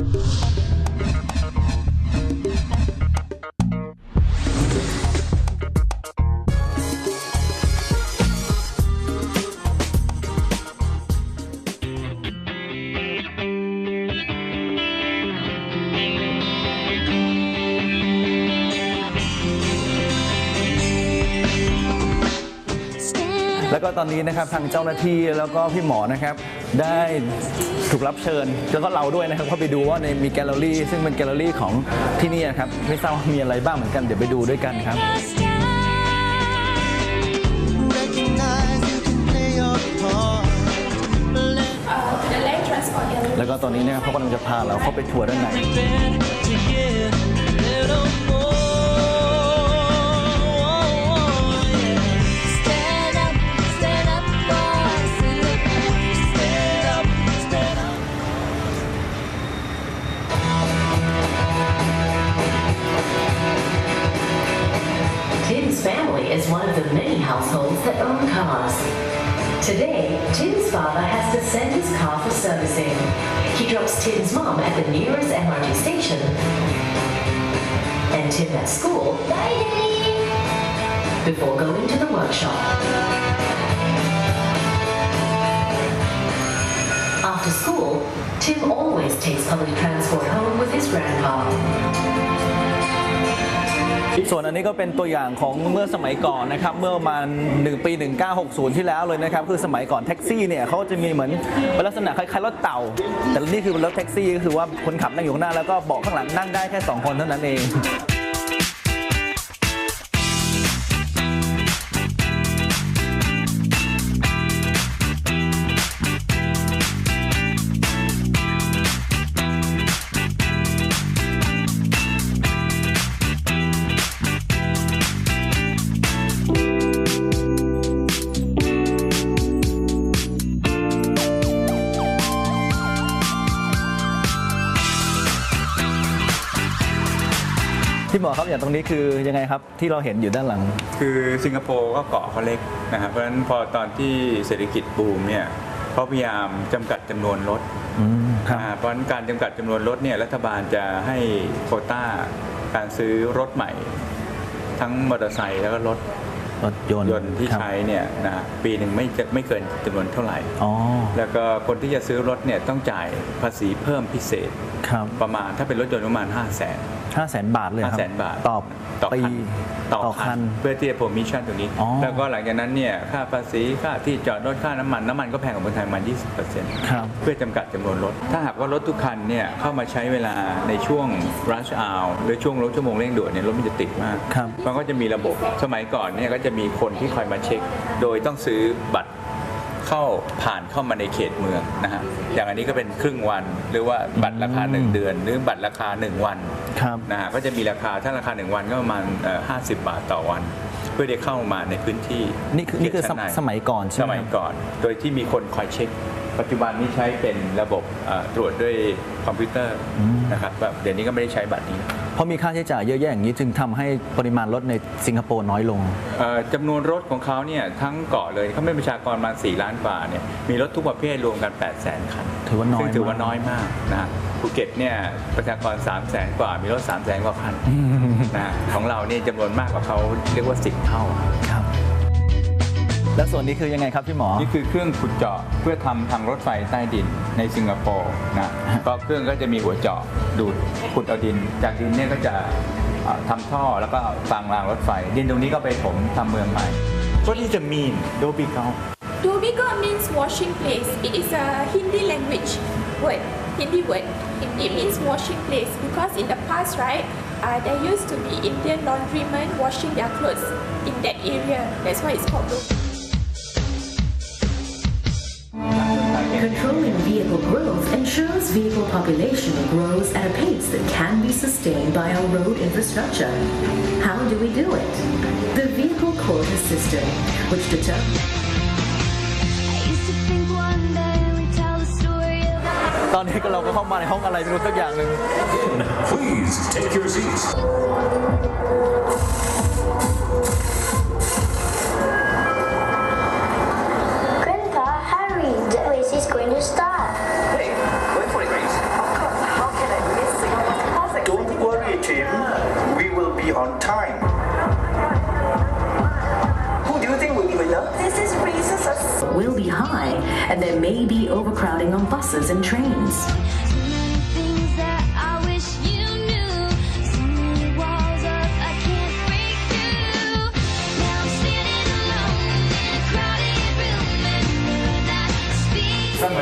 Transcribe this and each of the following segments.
แล้วก็ตอนนี้นะครับทางเจ้าหน้าที่แล้วก็พี่หมอนะครับ ได้ถูกรับเชิญ แล้วก็เราด้วยนะครับเข้าไปดูว่าในมีแกลเลอรี่ ซึ่งเป็นแกลเลอรี่ของที่นี่นะครับไม่ทราบว่ามีอะไรบ้างเหมือนกันเดี๋ยวไปดูด้วยกันครับ แล้วก็ตอนนี้เนี่ยเขากำลังจะพาเราเข้าไปทัวร์ด้านใน Tim's mom at the nearest MRT station. And Tim at school Bye, before going to the workshop. After school, Tim always takes public transport home with his grandpa. ส่วนอันนี้ก็เป็นตัวอย่างของเมื่อสมัยก่อนนะครับ เมื่อประมาณ1ปี 1960 ที่แล้วเลยนะครับ คือสมัยก่อนแท็กซี่เนี่ยเขาจะมีเหมือนเป็นลักษณะคล้ายๆรถเต่า แต่นี่คือรถแท็กซี่ก็คือว่าคนขับนั่งอยู่ข้างหน้าแล้วก็เบาะข้างหลังนั่งได้แค่ 2 คนเท่านั้นเอง พี่หมอครับอย่างตรงนี้คือยังไงครับที่เราเห็นอยู่ด้านหลัง คือสิงคโปร์ก็เกาะเขาเล็กนะครับเพราะฉะนั้นพอตอนที่เศรษฐกิจบูมเนี่ยเขาพยายามจำกัดจำนวนรถอืมครับอ่าเพราะฉะนั้นการจำกัดจำนวนรถเนี่ยรัฐบาลจะให้โควต้าการซื้อรถใหม่ ทั้งมอเตอร์ไซค์แล้วก็รถรถยนต์ยนต์ที่ครับใช้เนี่ยนะปีหนึ่งไม่จะไม่เกินจำนวนเท่าไหร่อ๋อแล้วก็คนที่จะซื้อรถเนี่ยต้องจ่ายภาษีเพิ่มพิเศษครับประมาณถ้าเป็นรถยนต์ประมาณ 5 0 0 0 0น ห้าแสนบาทเลยครับ5 0 0 0 0 0บาทต่อต่อปี คันต่อคันเพื่อที่จะ permission ตรงนี้ อ๋อ แล้วก็หลังจากนั้นเนี่ยค่าภาษีค่าที่จอดรถค่าน้ำมันน้ำมันก็แพงกว่าเมืองไทยประมาณ20%ครับ เพื่อจำกัดจำนวนรถ ถ้าหากว่ารถทุกคันเนี่ยเข้ามาใช้เวลาในช่วง rush hour หรือช่วงรถชั่วโมงเร่งด่วนเนี่ยรถมันจะติดมาก ครับมันก็จะมีระบบ สมัยก่อนเนี่ยก็จะมีคนที่คอยมาเช็ค โดยต้องซื้อบัตร เข้าผ่านเข้ามาในเขตเมืองนะฮะอย่างอันนี้ก็เป็นครึ่งวัน หรือว่าบัตรราคา 1 เดือน หรือบัตรราคา 1 วันครับนะฮะก็จะมีราคาถ้าราคา 1 วันก็ประมาณเอ่อ50บาทต่อวัน เพื่อที่จะเข้ามาในพื้นที่นี่คือนี่คือเขตชั้ใสมัยก่อนใช่ไหมสมัยก่อน โดยที่มีคนคอยเช็คปัจจุบันนี้ใช้เป็นระบบเอ่อตรวจด้วยคอมพิวเตอร์นะครับแบบเดี๋ยวนี้ก็ไม่ได้ใช้บัตรนี้เพ ราะมีค่าใช้จ่ายเยอะแยะอย่างนี้จึงทำให้ปริมาณรถในสิงคโปร์น้อยลง เอ่อจำนวนรถของเขาเนี่ยทั้งเกาะเลยเขาไม่ประชากรประมาณ 4 ล้านกว่าเนี่ยมีรถทุกประเภทรวมกัน 8 0 0 0 0 0 คันถือว่าน้อยซึ่งถือว่ามากน้อยมากนะภูเก็ตเนี่ยประชากร 3 0 0 0 0 0 กว่า มีรถ 3 0 0 0 0 0 กว่าคันนะของเราเนี่ยจำนวนมากกว่าเขาเรียกว่า 10 เท่าครับ แล้วส่วนนี้คือยังไงครับพี่หมอ นี่คือเครื่องขุดเจาะเพื่อทำทางรถไฟใต้ดินในสิงคโปร์นะ ก็เครื่องก็จะมีหัวเจาะดูดขุดเอาดิน จากดินเนี่ยก็จะเอ่อทำท่อแล้วก็ฟางรางรถไฟ ดินตรงนี้ก็ไปถมทำเมืองใหม่ What is the mean โดบิเกา Dobiga means washing place. It is a Hindi language word, Hindi word. It, it means washing place because in the past, right, uh, there used to be Indian laundrymen washing their clothes in that area. That's why it's called Dobiga. Controlling vehicle growth ensures vehicle population grows at a pace that can be sustained by our road infrastructure. How do we do it? The vehicle quota system, which determines Please take your think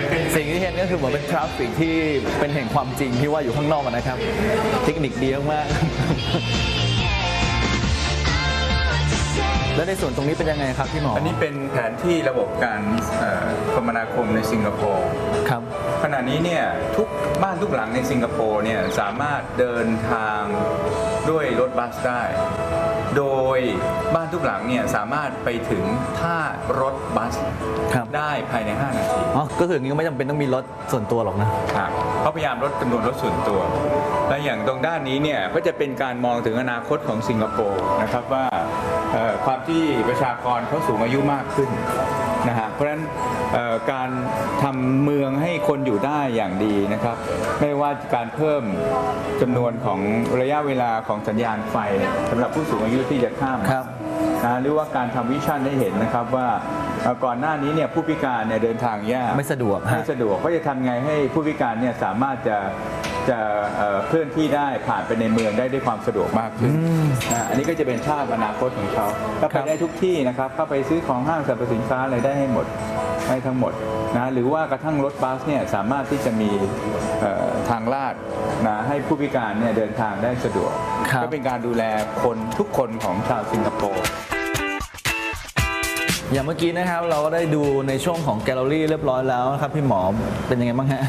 นเป็นสิ่งที่เห็นก็คือเหมือนเป็นทราฟฟิกที่เป็นแห่งความจริงที่ว่าอยู่ข้างนอกอะนะครับ เทคนิคดีมากๆ แล้วในส่วนตรงนี้เป็นยังไงครับพี่หมออันนี้เป็นแผนที่ระบบการเอ่อคมนาคมในสิงคโปร์ครับ ขณะนี้เนี่ยทุกบ้านทุกหลังในสิงคโปร์เนี่ยสามารถเดินทางด้วยรถบัสได้ โดยบ้านทุกหลังเนี่ยสามารถไปถึงท่ารถบัสครับ ได้ภายใน 5 นาที อ๋อก็คืออย่างนี้ก็ไม่จำเป็นต้องมีรถส่วนตัวหรอกนะ ครับเขาพยายามลดจำนวนรถส่วนตัว และอย่างตรงด้านนี้เนี่ยก็จะเป็นการมองถึงอนาคตของสิงคโปร์นะครับว่าเอ่อ ความที่ประชากรเขาสูงอายุมากขึ้นนะฮะเพราะฉะนั้นเอ่อการทำเมืองให้คนอยู่ได้อย่างดีนะครับ ไม่ว่าการเพิ่มจำนวนของระยะเวลาของสัญญาณไฟสำหรับผู้สูงอายุที่จะข้ามครับนะหรือว่าการทำวิชั่นให้เห็นนะครับว่าเอ่อ ก่อนหน้านี้เนี่ยผู้พิการเนี่ยเดินทางยากไม่สะดวกฮะไม่สะดวกก็จะทำไงให้ผู้พิการเนี่ยสามารถจะจะเอ่อเคลื่อนที่ได้ผ่านไปในเมืองได้ด้วยความสะดวกมากขึ้นนะอันนี้ก็จะเป็นภาพอนาคตของเขาก็คไปรับได้ทุกที่นะครับเข้าไปซื้อของห้างสรรพสินค้าอะไรได้ให้หมดได้ทั้งหมดนะหรือว่ากระทั่งรถบัสเนี่ยสามารถที่จะมีเอ่อทางลาดนะให้ผู้พิการเนี่ยเดินทางได้สะดวกครับก็เป็นการดูแลคนทุกคนของชาวสิงคโปร์ อย่างเมื่อกี้นะครับเราก็ได้ดูในช่วงของแกลเลอรี่เรียบร้อยแล้วนะครับพี่หมอเป็นยังไงบ้างฮะ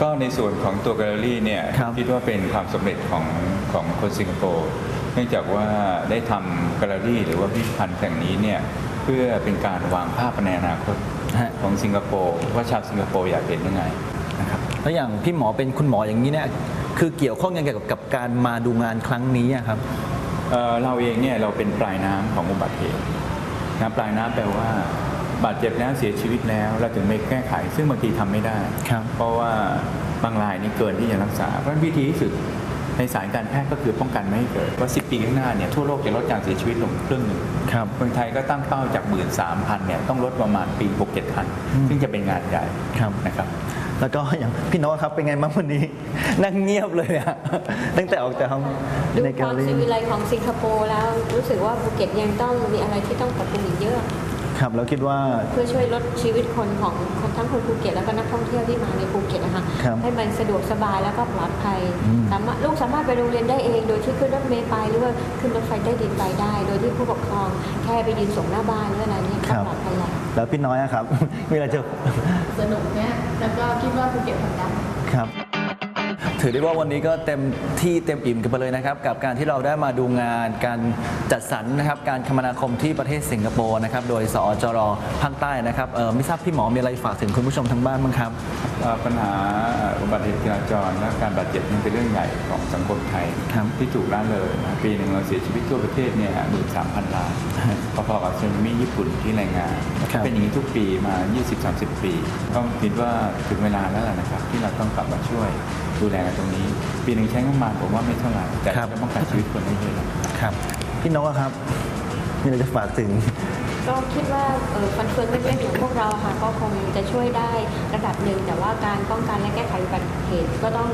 ก็ในส่วนของตัวแกลเลอรี่เนี่ยครับ คิดว่าเป็นความสำเร็จของของคนสิงคโปร์เนื่องจากว่าได้ทำแกลเลอรี่หรือว่าพิพิธภัณฑ์แห่งนี้เนี่ยเพื่อเป็นการวางภาพในอนาคตฮะของสิงคโปร์ว่าชาวสิงคโปร์อยากเห็นยังไงนะครับแล้วอย่างพี่หมอเป็นคุณหมออย่างนี้เนี่ยคือเกี่ยวข้องยังไงกับกับการมาดูงานครั้งนี้อะครับ เอ่อเราเองเนี่ยเราเป็นปลายน้ำของอุบัติเหตุ นะปลายน้ำแปลว่า บาดเจ็บแล้วเสียชีวิตแล้วเราถึงไม่แก้ไข ซึ่งบางทีทำไม่ได้ครับเพราะว่าบางรายนี่เกินที่จะรักษา เพราะฉะนั้นวิธีที่สุดในสายการแพทย์ก็คือป้องกันไม่ให้เกิดว่า10ปีข้างหน้าเนี่ยทั่วโลกจะลดการเสียชีวิตลงครึ่งหนึ่งครับเมืองไทยก็ตั้งเป้าจาก 1 3 0 0 0เนี่ยต้องลดประมาณปี 6 7 0 0ซึ่งจะเป็นงานใหญ่ครับนะครับ แล้วก็อย่างพี่โน้ตครับเป็นไงบ้างวันนี้ นั่งเงียบเลยอะตั้งแต่ออกจากห้องดูในแกคลวามเลอซีวิรี่ไลของสิงคโปร์แล้วรู้สึกว่าภูเก็ตยังต้องมีอะไรที่ต้องปรับปรุงอีกเยอะ ครับแล้วคิดว่า เพื่อช่วยลดชีวิตคนของคนทั้งคนภูเก็ตแล้วก็นักท่องเที่ยวที่มาในภูเก็ตนะคะครับให้มันสะดวกสบายแล้วก็ปลอดภัยอืม สามารถลูกสามารถไปโรงเรียนได้เอง โดยที่ขึ้นรถเมล์ไปหรือว่าขึ้นรถไฟใต้ดินไปได้ โดยที่ผู้ปกครองแค่ไปยืนส่งหน้าบ้านหรืออะไรนี่ก็ปลอดภัยแล้ว แล้วพี่น้อยอะครับ มีอะไรจะสนุกเนี่ยแล้วก็คิดว่าภูเก็ตทำได้ ครับ ถือได้ว่าวันนี้ก็เต็มที่เต็มอิ่มกันไปเลยนะครับ กับการที่เราได้มาดูงานการจัดสรรนะครับ การคมนาคมที่ประเทศสิงคโปร์นะครับ โดยสอจรภาคใต้นะครับเออไม่ทราบพี่หมอมีอะไรฝากถึงคุณผู้ชมทางบ้านบ้างครับ เอ่อปัญหาอุบัติเหตุจราจรและการบาดเจ็บนี่เป็นเรื่องใหญ่ของสังคมไทยครับที่ถูกละเลยนะปีหนึ่งเราเสียชีวิตทั่วประเทศเนี่ยหมื่นสามพันล้านพอๆกับสึนามิญี่ปุ่นที่รายงาน ครับ เป็นอย่างนี้ทุกปีมา 20-30 ปี ต้องคิดว่าถึงเวลาแล้วล่ะนะครับ ที่เราต้องกลับมาช่วย ดูแลกันตรงนี้ ปีหนึ่งใช้งบประมาณผมว่าไม่เท่าไหร่แต่ครับจะป้องกันชีวิตคนได้เยอะนะครับพี่นกอะครับมีอะไรจะฝากถึงก็คิดว่าเออฟันเฟืองเล็กๆอย่างพวกเราค่ะก็คงจะช่วยได้ระดับหนึ่ง แต่ว่าการป้องกันและแก้ไขอุบัติเหตุก็ต้อง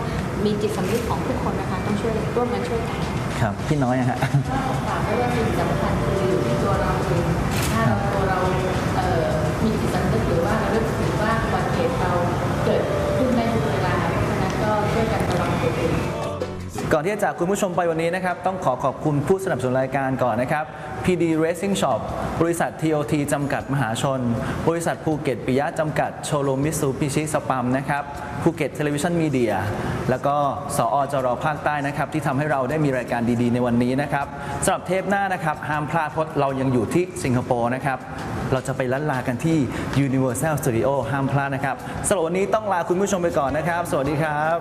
มีจิตสำนึกของทุกคนนะคะ ต้องช่วยร่วมกันช่วยกันครับพี่น้อยอะฮะฝากไว้ว่าสิ่งสำคัญคืออยู่ที่ตัวเราเองถ้าเราตัวเราเอ่อมีจิตสำนึกหรือว่าเราเริ่มถือว่าอุบัติเหตุเราเกิด ก่อนที่จะจากคุณผู้ชมไปวันนี้นะครับ ต้องขอขอบคุณผู้สนับสนุนรายการก่อนนะครับ PD Racing Shop บริษัท TOT จำกัดมหาชน บริษัทภูเก็ตปิยะจำกัดโชโลมิสูพิชิสปัมนะครับภูเก็ตเทเลวิชันมีเดียแล้วก็สอจรภาคใต้นะครับ ที่ทำให้เราได้มีรายการดีๆ ในวันนี้นะครับสำหรับเทปหน้านะครับ ห้ามพลาดเพราะเรายังอยู่ที่สิงคโปร์นะครับ เราจะไปลันลากันที่ Universal Studio ห้ามพลาดนะครับสำหรับวันนี้ต้องลาคุณผู้ชมไปก่อนนะครับ สวัสดีครับ